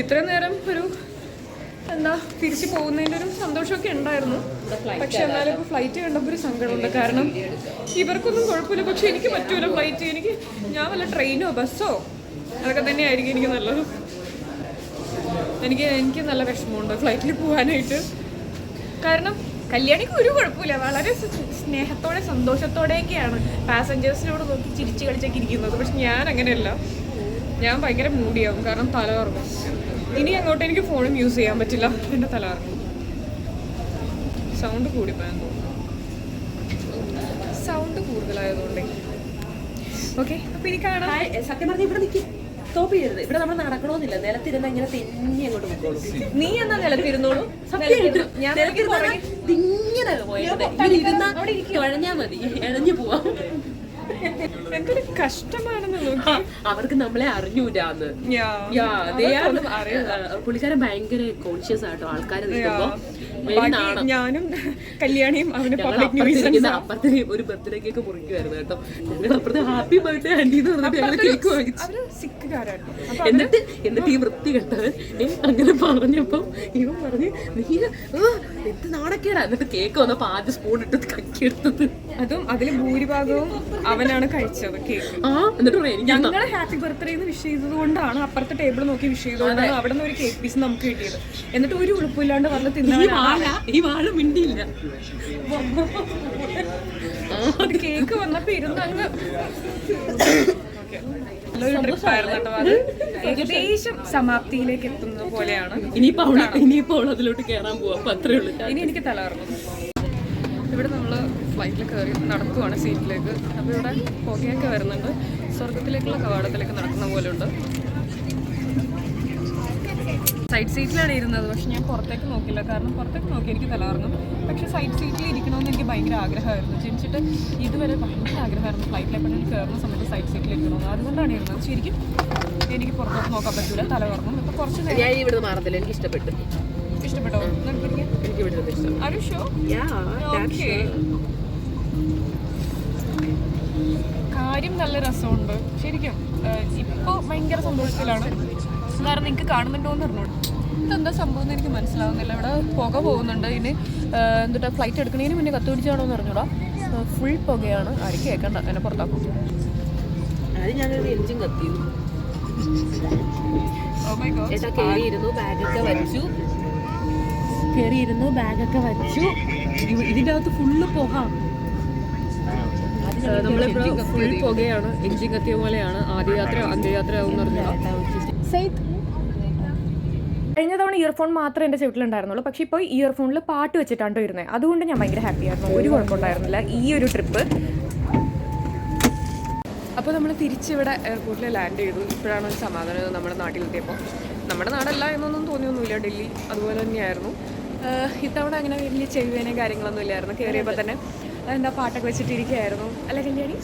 ഇത്രയും നേരം ഒരു എന്താ തിരിച്ചു പോകുന്നതിന്റെ ഒരു സന്തോഷമൊക്കെ ഉണ്ടായിരുന്നു. പക്ഷെ എന്നാലും ഇപ്പോൾ ഫ്ലൈറ്റ് കണ്ടപ്പോൾ ഒരു സങ്കടമുണ്ട്. കാരണം ഇവർക്കൊന്നും കുഴപ്പമില്ല. പക്ഷെ എനിക്ക് പറ്റൂല ഫ്ലൈറ്റ് എനിക്ക് ഞാൻ വല്ല ട്രെയിനോ ബസ്സോ അതൊക്കെ തന്നെയായിരിക്കും എനിക്ക് നല്ലത്. എനിക്ക് എനിക്ക് നല്ല വിഷമമുണ്ട് ഫ്ലൈറ്റിൽ പോകാനായിട്ട് കാരണം കല്യാണിക്ക് ഒരു കുഴപ്പമില്ല. വളരെ സ്നേഹത്തോടെ സന്തോഷത്തോടെയൊക്കെയാണ് പാസഞ്ചേഴ്സിനോട് നോക്കി ചിരിച്ചു കളിച്ചൊക്കെ ഇരിക്കുന്നത്. പക്ഷെ ഞാൻ അങ്ങനെയല്ല. ഞാൻ ഭയങ്കര മൂടിയാവും. കാരണം തല കറങ്ങും. ഇനി അങ്ങോട്ട് എനിക്ക് ഫോണും യൂസ് ചെയ്യാൻ പറ്റില്ല. എന്റെ തല കറങ്ങും. സൗണ്ട് കൂടിപ്പോയെന്ന് തോന്നുന്നു. സൗണ്ട് കൂടുതലായതുകൊണ്ടേ. ഓക്കെ അപ്പോൾ ഇനി കാണാം. സത്യം പറഞ്ഞ ഇവിടെ നിൽക്കും സ്റ്റോപ്പ് ചെയ്യരുത് ഇവിടെ നമ്മൾ നടക്കണമെന്നില്ല നിലത്തിരുന്ന് ഇങ്ങനെ തെന്നി അങ്ങോട്ട് പോയിക്കോളൂ നീ എന്നാ നിലത്തിരുന്നോളൂ? ഞാൻ ഇങ്ങനെ പോയത് തുഴഞ്ഞാ മതി. എഴഞ്ഞു പോവാം. എന്തൊരു കഷ്ടമാണെന്ന് നോക്കി. അവർക്ക് നമ്മളെ അറിഞ്ഞൂരാന്ന് പുള്ളിക്കാരൻ ഭയങ്കര കോൺഷ്യസ് ആട്ടോ. ആൾക്കാരെ നിൽക്കുമ്പോ ബാക്കി ഞാനും കല്യാണിയും അവന് പബ്ലിക് ന്യൂസ് അപ്പുറത്ത് ഒരു ബർത്ത്ഡേ കേക്ക് മുറിക്കുമായിരുന്നു കേട്ടോ. ഞങ്ങൾ അപ്പുറത്തെ ഹാപ്പി ബർത്ത്ഡേ ആന്റി എന്ന് പറഞ്ഞിട്ട് ഞങ്ങൾ കേക്ക് വാങ്ങിച്ചു. എന്നിട്ട് എന്നിട്ട് ഈ വൃത്തി കെട്ടവൻ അങ്ങനെ പറഞ്ഞപ്പം ഇവൻ പറഞ്ഞു നീ എന്ത് നാണക്കേടാ? എന്നിട്ട് കേക്ക് വന്നപ്പോ ആദ്യം സ്പൂൺ ഇട്ട് കക്കിയെടുത്തത് അതും അതിൽ ഭൂരിഭാഗവും അവനാണ് കഴിച്ചത് കേക്ക് ആ എന്നിട്ട് ഞങ്ങളെ ഹാപ്പി ബർത്ത്ഡേ എന്ന് വിഷ് ചെയ്തത് കൊണ്ടാണ് അപ്പുറത്തെ ടേബിൾ നോക്കി വിഷ് ചെയ്തുകൊണ്ടാണ് അവിടെ നിന്ന് ഒരു കേക്ക് പീസ് നമുക്ക് കിട്ടിയത്. എന്നിട്ട് ഒരു ഉളുപ്പില്ലാണ്ട് വന്ന് തിന്നവനാണ് വാഴ ഈ വാഴ മിണ്ടിയില്ല. കേക്ക് വന്നപ്പോ ഇരുന്നങ്ങ് Okay. നല്ലൊരു ട്രിപ്പായിരുന്നു കേട്ടോ അത്. ഏകദേശം സമാപ്തിയിലേക്ക് എത്തുന്നത് പോലെയാണ്. ഇനിയിപ്പോ അവൾ ഇനിയിപ്പോ അവൾ അതിലോട്ട് കയറാൻ പോവാ. അപ്പൊ അത്രേ ഉള്ളൂ. ഇനി എനിക്ക് തലകറങ്ങും ഇവിടെ നമ്മൾ ഫ്ലൈറ്റിൽ കയറി നടക്കുവാണ് സീറ്റിലേക്ക്. അപ്പോൾ ഇവിടെ പുകയൊക്കെ വരുന്നുണ്ട്. സ്വർഗത്തിലേക്കുള്ള കവാടത്തിലേക്ക് നടക്കുന്ന പോലെ ഉണ്ട് സൈഡ് സീറ്റിലാണ് ഇരുന്നത്. പക്ഷെ ഞാൻ പുറത്തേക്ക് നോക്കില്ല. കാരണം പുറത്തേക്ക് നോക്കി എനിക്ക് തലകറങ്ങും. പക്ഷെ സൈഡ് സീറ്റിൽ ഇരിക്കണമെന്ന് എനിക്ക് ഭയങ്കര ആഗ്രഹമായിരുന്നു. ജനിച്ചിട്ട് ഇതുവരെ ഭയങ്കര ആഗ്രഹമായിരുന്നു. ഫ്ലൈറ്റിലെ എപ്പോഴും കയറുന്ന സമയത്ത് സൈഡ് സീറ്റിൽ ഇരിക്കണമെന്ന്. അതുകൊണ്ടാണ് ഇരുന്നത്. ശരിക്കും എനിക്ക് പുറത്തോട്ട് നോക്കാൻ പറ്റൂല. തലകറങ്ങും. ഇപ്പോൾ കുറച്ച് നേരം ഞാൻ മാറത്തില്ല. എനിക്ക് ഇഷ്ടപ്പെട്ടു. ഇഷ്ടപ്പെട്ടോ? എനിക്ക് ഇഷ്ടം. ഷോ. കാര്യം നല്ല രസമുണ്ട്. ശരിക്കും ഇപ്പോൾ ഭയങ്കര സന്തോഷത്തിലാണ്. കാരണം നിങ്ങൾക്ക് കാണുന്നുണ്ടോ എന്ന് പറഞ്ഞോളൂ ഇതെന്താ സംഭവം എന്ന് എനിക്ക് മനസ്സിലാവുന്നില്ല. ഇവിടെ പുക പോകുന്നുണ്ട്. ഇനി എന്നിട്ട് ഫ്ലൈറ്റ് എടുക്കണതിന് മുന്നേ കത്ത് പിടിച്ചാണോ എന്ന് പറഞ്ഞൂടാ ഫുൾ പുകയാണ്. ആരും കേൾക്കണ്ട എന്നെ പുറത്താക്കും. ഞാനൊരു എഞ്ചിൻ കത്തിയിരുന്നു Oh കയറിയിരുന്നു ബാഗൊക്കെ വച്ചു. കയറിയിരുന്നു ബാഗൊക്കെ വച്ചു. ഇതിന്റെ അകത്ത് ഫുള്ള് പുക. നമ്മളിപ്പോൾ ഫുൾ പുകയാണ്. എഞ്ചിൻ കത്തിയ പോലെയാണ്. ആദ്യ യാത്ര അന്ത്യയാത്ര ആവും അറിഞ്ഞൂടാ. കഴിഞ്ഞ തവണ ഇയർഫോൺ മാത്രമേ എന്റെ ചെവിട്ടിലുണ്ടായിരുന്നുള്ളൂ. പക്ഷേ ഇപ്പോൾ ഇയർഫോണിൽ പാട്ട് വെച്ചിട്ടാണ് ട്ടോ ഇരുന്നത് അതുകൊണ്ട് ഞാൻ ഭയങ്കര ഹാപ്പി ആയിരുന്നു. ഒരു കുഴപ്പമുണ്ടായിരുന്നില്ല. ഈ ഒരു ട്രിപ്പ് അപ്പോൾ നമ്മൾ തിരിച്ചിവിടെ എയർപോർട്ടിൽ ലാൻഡ് ചെയ്തു. ഇപ്പോഴാണ് ഒരു സമാധാനം നമ്മുടെ നാട്ടിലെത്തിയപ്പോൾ. നമ്മുടെ നാടല്ല എന്നൊന്നും തോന്നിയൊന്നുമില്ല. ഡൽഹി അതുപോലെ തന്നെയായിരുന്നു. ഇത്തവണ അങ്ങനെ വലിയ ചെവിവേനയും കാര്യങ്ങളൊന്നും ഇല്ലായിരുന്നു. കയറിയപ്പോൾ തന്നെ എന്താ പാട്ടൊക്കെ വെച്ചിട്ടിരിക്കുകയായിരുന്നു. അല്ല കല്യാണി?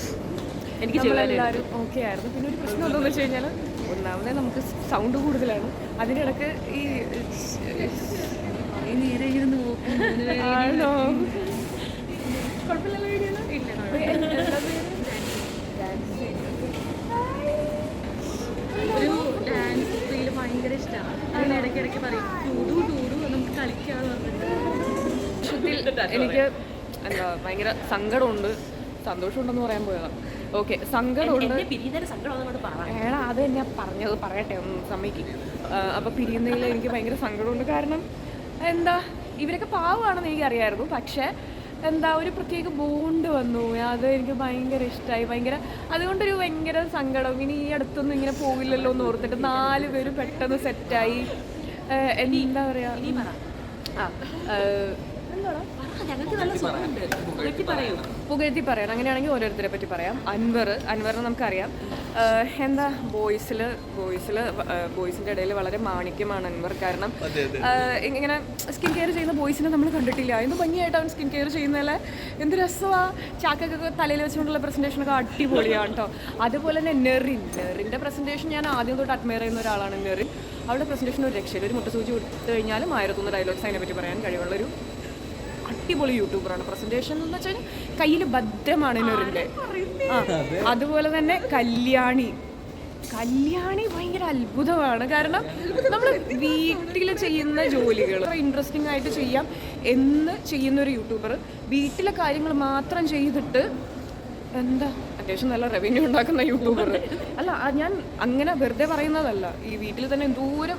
എനിക്ക് എല്ലാവരും ഓക്കെ ആയിരുന്നു. പിന്നെ ഒരു പ്രശ്നം എന്താണെന്ന് വെച്ച് കഴിഞ്ഞാൽ ഒന്നാമത് നമുക്ക് സൗണ്ട് കൂടുതലാണ്. അതിനിടക്ക് ഇടയ്ക്ക് ഈ ആണോ? കുഴപ്പമില്ലല്ലോ വീഡിയോ ഒരു ഡാൻസ് റീൽ ഭയങ്കര ഇഷ്ടമാണ് അങ്ങനെ ഇടയ്ക്കിടയ്ക്ക് പറയും ടൂടു ടൂടു നമുക്ക് കളിക്കാന്ന് പറഞ്ഞിട്ട്. എനിക്ക് എന്താ ഭയങ്കര സങ്കടമുണ്ട് സന്തോഷമുണ്ടെന്ന് പറയാൻ പോയതാണ് ഓക്കെ സങ്കടമുണ്ട് ഏടാ അത് തന്നെ പറഞ്ഞത്. പറയട്ടെ ഒന്ന് സമ്മതിക്കും. അപ്പോൾ പിരിയുന്നതിൽ എനിക്ക് ഭയങ്കര സങ്കടമുണ്ട്. കാരണം എന്താ ഇവരൊക്കെ പാവമാണെന്ന് എനിക്കറിയായിരുന്നു. പക്ഷേ എന്താ ഒരു പ്രത്യേക ബോണ്ട് വന്നു. അത് എനിക്ക് ഭയങ്കര ഇഷ്ടമായി ഭയങ്കര അതുകൊണ്ടൊരു ഭയങ്കര സങ്കടം ഇനി ഈ അടുത്തൊന്നും ഇങ്ങനെ പോവില്ലല്ലോ എന്ന് ഓർത്തിട്ട് നാല് പേര് പെട്ടെന്ന് സെറ്റായി എന്താ പറയാ? ആ ഏഹ്, ഞങ്ങൾക്ക് നല്ല സുഖമുണ്ട്. പറയൂ. പുകഴ്ത്തി പറയാം. അങ്ങനെയാണെങ്കിൽ ഓരോരുത്തരെ പറ്റി പറയാം. അൻവർ അൻവറിനെ നമുക്കറിയാം. എന്താ ബോയ്സിൽ ബോയ്സിൽ ബോയ്സിന്റെ ഇടയിൽ വളരെ മാണിക്യമാണ് അൻവർ കാരണം. ഇങ്ങനെ സ്കിൻ കെയർ ചെയ്യുന്ന ബോയ്സിനെ നമ്മൾ കണ്ടിട്ടില്ല. എന്ത് ഭംഗിയായിട്ട് അവൻ സ്കിൻ കെയർ ചെയ്യുന്നതല്ലേ? എന്ത് രസമാണ് ചാക്കൊക്കെ തലയിൽ വെച്ചുകൊണ്ടുള്ള പ്രസന്റേഷനൊക്കെ അടിപൊളിയാണ് കേട്ടോ അതുപോലെ തന്നെ നെറിൻ. നെറിന്റെ പ്രസന്റേഷൻ ഞാൻ ആദ്യം തൊട്ട് അഡ്മയർ ചെയ്യുന്ന ഒരാളാണ് നെറിൻ. അവളുടെ പ്രസന്റേഷൻ ഒരു രക്ഷയില്ല. ഒരു മുട്ടസൂചി കൊടുത്തു കഴിഞ്ഞാലും ആയിരത്തൊന്ന് ഡയലോഗ്സ് അതിനെപ്പറ്റി പറയാൻ കഴിവുള്ളൊരു അടിപൊളി യൂട്യൂബറാണ്. പ്രസന്റേഷൻ എന്ന് വെച്ചാൽ കയ്യിൽ ഭദ്രമാണ് നെറിന്റെ ആ അതുപോലെ തന്നെ കല്യാണി. കല്യാണി ഭയങ്കര അത്ഭുതമാണ്. കാരണം നമ്മൾ വീട്ടിൽ ചെയ്യുന്ന ജോലികൾ ഇൻട്രസ്റ്റിംഗ് ആയിട്ട് ചെയ്യാം എന്ന് ചെയ്യുന്ന ഒരു യൂട്യൂബർ വീട്ടിലെ കാര്യങ്ങൾ മാത്രം ചെയ്തിട്ട് എന്താ അത്യാവശ്യം നല്ല റവന്യൂ ഉണ്ടാക്കുന്ന യൂട്യൂബർ അല്ല ഞാൻ അങ്ങനെ വെറുതെ പറയുന്നതല്ല. ഈ വീട്ടിൽ തന്നെ എന്തോരം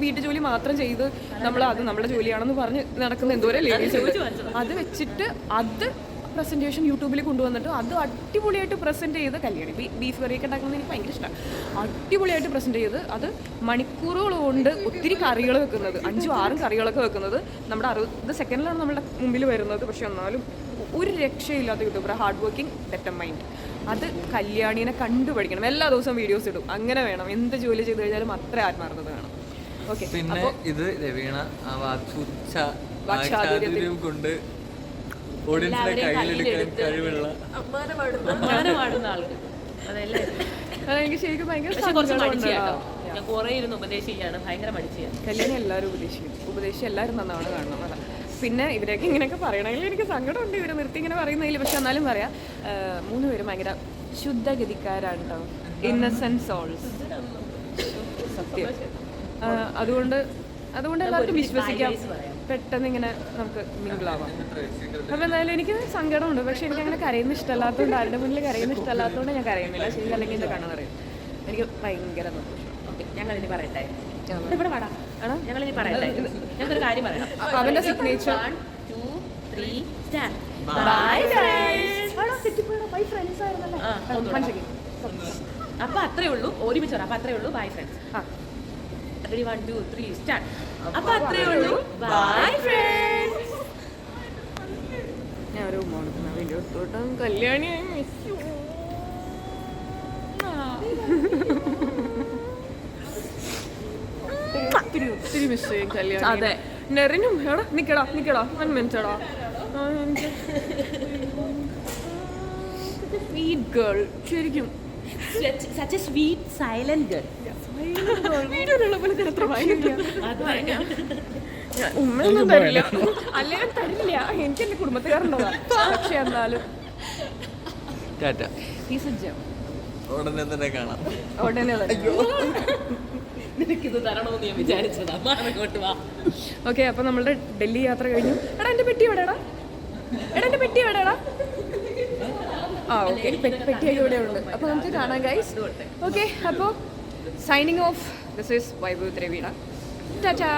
വീട്ടു ജോലി മാത്രം ചെയ്ത് നമ്മൾ അത് നമ്മുടെ ജോലിയാണെന്ന് പറഞ്ഞ് നടക്കുന്ന എന്തോരം ലേഡീസ് അത് വെച്ചിട്ട് അത് പ്രസന്റേഷൻ യൂട്യൂബിൽ കൊണ്ടുവന്നിട്ട് അത് അടിപൊളിയായിട്ട് പ്രസന്റ് ചെയ്ത് കല്യാണി. ബീഫ് കറിയൊക്കെ ഉണ്ടാക്കുന്നത് എനിക്ക് ഭയങ്കര ഇഷ്ടമാണ് അടിപൊളിയായിട്ട് പ്രസന്റ് ചെയ്ത് അത് മണിക്കൂറുകൾ കൊണ്ട് ഒത്തിരി കറികൾ വെക്കുന്നത് അഞ്ചും ആറും കറികളൊക്കെ വെക്കുന്നത് നമ്മുടെ അറുപത് സെക്കൻഡിലാണ് നമ്മുടെ മുമ്പിൽ വരുന്നത്. പക്ഷെ എന്നാലും ഒരു രക്ഷയില്ലാത്ത YouTuber hard working better mind അത് കല്യാണീനെ കണ്ടുപഠിക്കണം എല്ലാ ദിവസവും വീഡിയോസ് ഇടും. അങ്ങനെ വേണം. എന്ത് ജോലി ചെയ്ത് കഴിഞ്ഞാലും അത്ര ആത്മാർത്ഥത വേണം. ഓക്കെ പിന്നെ ഇത് രവീണ. കൊണ്ട് ഓഡിയൻസിനെ കയ്യിലെടുക്കാൻ കഴിവുള്ള അമ്മാനെ പാടുന്ന ആൾക്ക് അതല്ലേ? അതെനിക്ക് ശരിക്കും ഭയങ്കര പക്ഷെ കുറച്ച് സങ്കടമുണ്ട് മടിച്ചാട്ടോ ആ. ഞാൻ കുറേ ഇരുന്ന് ഉപദേശിക്കുകയാണ് ഭയങ്കര മടിച്ചാണ് കല്യാണി എല്ലാവരും ഉപദേശിക്കും. ഉപദേശിച്ച് എല്ലാവരും നന്നാണ് കാണണം പിന്നെ ഇവരൊക്കെ ഇങ്ങനെയൊക്കെ പറയണമെങ്കിൽ എനിക്ക് സങ്കടമുണ്ട്. ഇവരെ നിർത്തി ഇങ്ങനെ പറയുന്നതിൽ പക്ഷെ എന്നാലും പറയാം മൂന്ന് പേരും ഭയങ്കര ശുദ്ധഗതിക്കാരാണ് കേട്ടോ. ഓൾസ് സോൾസ് സത്യം. അതുകൊണ്ട് അതുകൊണ്ട് എല്ലാവർക്കും വിശ്വസിക്കാം. പെട്ടെന്ന് ഇങ്ങനെ നമുക്ക് മിങ്കിളാവാം അപ്പം എന്തായാലും എനിക്ക് സങ്കടമുണ്ട്. പക്ഷെ എനിക്ക് അങ്ങനെ കരയുന്ന ഇഷ്ടമല്ലാത്തതുകൊണ്ട് ആരുടെ മുന്നിൽ കരയുന്ന ഇഷ്ടമല്ലാത്തതുകൊണ്ട് ഞാൻ കരയുന്നില്ല. ശരി അല്ലെങ്കിൽ എന്റെ കണ്ണു നിറയും. എനിക്ക് ഭയങ്കര സന്തോഷം. ഓക്കെ ഞങ്ങൾ ഇനി പറയട്ടെ ഇവിടെ പാടാം ആണോ? ഞങ്ങൾ ഇനി പറയട്ടെ ഞങ്ങൾക്കൊരു കാര്യം പറയാം. അവന്റെ signature one two three start bye അപ്പൊ അത്രേ ഉള്ളൂ. ഒരുമിച്ച് പറ. അപ്പൊ അത്രേ ഉള്ളൂ. ബൈ ഫ്രണ്ട്സ് ആ. Ready one two three start അപ്പൊ അത്രേ ഉള്ളൂ. ബൈ ഫ്രണ്ട്സ് ഞാൻ ഒരു കൊടുക്കുന്ന വീഡിയോ എടുത്തോട്ടും കല്യാണിയായി മിസ് ഒത്തിരി ഒത്തിരി മിസ് ചെയ്യും കല്യാണം. അതെ. നെറിനും എടാ നിക്കടാ നിക്കടാ. വൺ മിനിറ്റ് എടാ. സ്വീറ്റ് ഗേൾ ശരിക്കും such a sweet silent girl വീഡിയോയിലുള്ള പോലെ തന്നെ അത്ര ഭയങ്കര ഉമ്മയൊന്നും തരില്ല. അല്ലെങ്കിൽ തരില്ല. എനിക്ക് എന്റെ കുടുംബത്തുകാരുണ്ടതാ പക്ഷെ എന്നാലും. ഉടനെ തന്നെ കാണാം. ഉടനെ തന്നെ നിനക്കിത് തരണമെന്ന് ഞാൻ വിചാരിച്ചതാ. അങ്ങോട്ട് വാ. ഓക്കെ അപ്പൊ നമ്മളുടെ ഡൽഹി യാത്ര കഴിഞ്ഞു. എടാ എന്റെ പെട്ടി എവിടെടാ എടാ എന്റെ പെട്ടി എവിടെടാ ആ ഓക്കെ പെട്ടിയൊക്കെ ഇവിടെ ഉണ്ട് അപ്പോൾ നമുക്ക് കാണാം ഗൈസ് ഓക്കെ അപ്പോൾ signing off this is Vaibhav ദ്രവീണ Tata